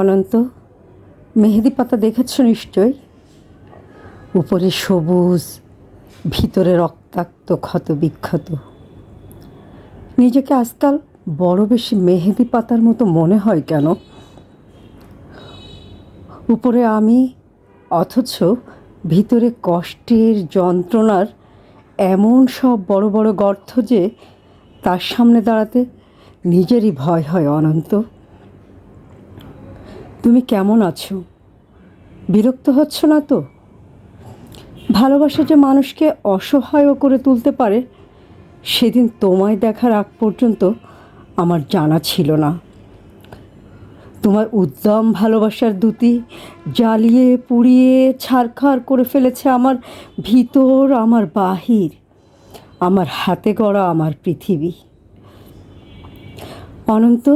অনন্ত, মেহেদি পাতা দেখেছ নিশ্চয়? উপরে সবুজ, ভিতরে রক্তাক্ত, ক্ষত বিক্ষত। নিজেকে আজকাল বড় বেশি মেহেদি পাতার মতো মনে হয় কেন? উপরে আমি, অথচ ভিতরে কষ্টের যন্ত্রণার এমন সব বড় বড় গর্ত যে তার সামনে দাঁড়াতে নিজেরই ভয় হয় অনন্ত। তুমি কেমন আছো? বিরক্ত হচ্ছ না তো? ভালোবাসা যে মানুষকে অসহায়ও করে তুলতে পারে, সেদিন তোমায় দেখার আগ পর্যন্ত আমার জানা ছিল না। তোমার উদ্যম ভালোবাসার দুটি জ্বালিয়ে, পুড়িয়ে, ছারখার করে ফেলেছে আমার ভিতর, আমার বাহির, আমার হাতে গড়া আমার পৃথিবী। অনন্ত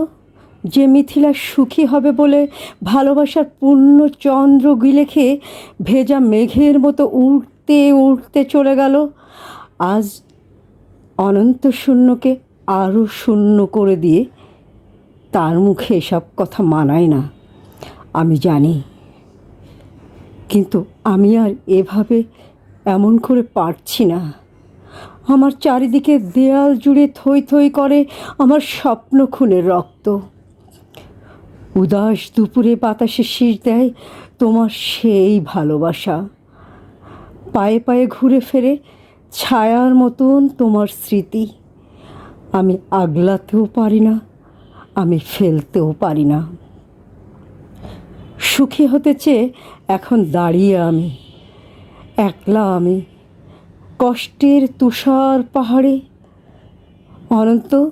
যে মিথিলা সুখী হবে বলে ভালোবাসার পূর্ণ চন্দ্র গিলে খেয়ে ভেজা মেঘের মতো উড়তে উড়তে চলে গেল। আজ অনন্ত শূন্যকে আরও শূন্য করে দিয়ে তার মুখে এসব কথা মানায় না। আমি জানি। কিন্তু আমি আর এভাবে এমন করে পারছি না। আমার চারিদিকে দেয়াল জুড়ে থই থই করে আমার স্বপ্ন খুনের রক্ত। উদাস দুপুরে বাতাসে শীষ দেয় তোমার সেই ভালোবাসা। পায়ে পায়ে ঘুরে ফেরে ছায়ার মতন তোমার স্মৃতি। আমি আগলাতেও পারি না, আমি ফেলতেও পারি না। সুখী হতে চেয়ে এখন দাঁড়িয়ে আমি, একলা আমি, কষ্টের তুষার পাহাড়ে। অনন্ত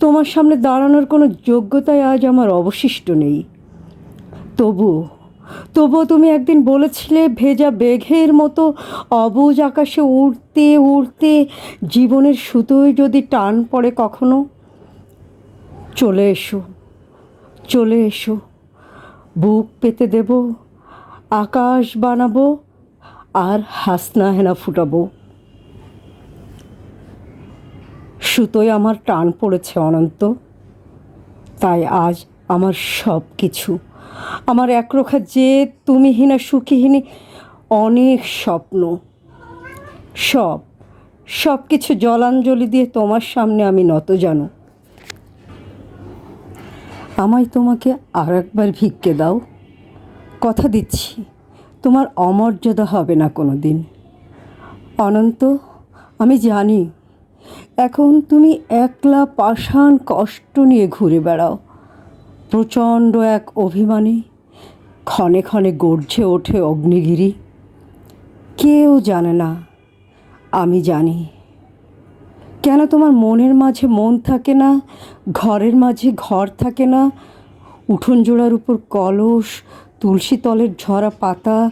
তোমার সামনে দাঁড়ানোর কোনো যোগ্যতাই আজ আমার অবশিষ্ট নেই। তবু তবুও তুমি একদিন বলেছিলে, ভেজা বেঘের মতো অবুজ আকাশে উড়তে উড়তে জীবনের সুতোয় যদি টান পড়ে কখনো, চলে এসো চলে এসো, বুক পেতে দেব, আকাশ বানাবো, আর হাসনা হেনা ফুটাবো। সুতোয় আমার টান পড়েছে অনন্ত। তাই আজ আমার সব কিছু, আমার একরোখা যে তুমিহীনা সুখীহীনী অনেক স্বপ্ন। সব সব কিছু জলাঞ্জলি দিয়ে তোমার সামনে আমি নত জানো। আমায় তোমাকে আর একবার ভিক্ষে দাও। কথা দিচ্ছি, তোমার অমর্যাদা হবে না কোনো দিন অনন্ত, আমি জানি এখন তুমি একলা পাষাণ কষ্ট নিয়ে ঘুরে বেড়াও। প্রচণ্ড এক অভিমানে, ক্ষণে ক্ষণে গর্জে ওঠে অগ্নিগিরি। কেউ জানে না, আমি জানি। কেন তোমার মনের মাঝে মন থাকে না, ঘরের মাঝে ঘর থাকে না? উঠোন জোড়ার উপর কলস, তুলসী তলের ঝরা পাতা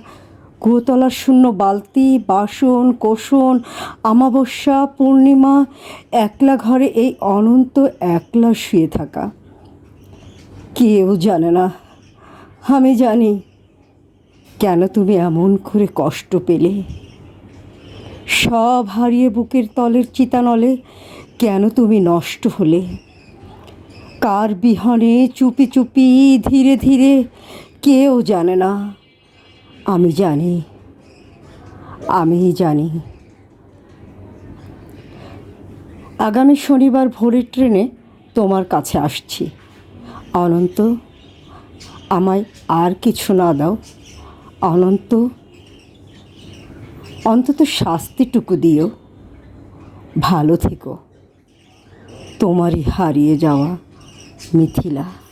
কুয়োতলার শূন্য বালতি, বাসন, কোষণ আমাবস্যা পূর্ণিমা, একলা ঘরে এই অনন্ত একলা শুয়ে থাকা। কেউ জানে না। আমি জানি। কেন তুমি এমন করে কষ্ট পেলে? সব হারিয়ে বুকের তলের চিতানলে কেন তুমি নষ্ট হলে? কার বিহনে চুপি চুপি ধীরে ধীরে কেউ জানে না। আমি জানি আমি জানি। আগামী শনিবার ভোরের ট্রেনে তোমার কাছে আসছি। অনন্ত, আমায় আর কিছু না দাও। অনন্ত, অন্তত শাস্তিটুকু দিও। ভালো থেকো। তোমারই হারিয়ে যাওয়া মিথিলা।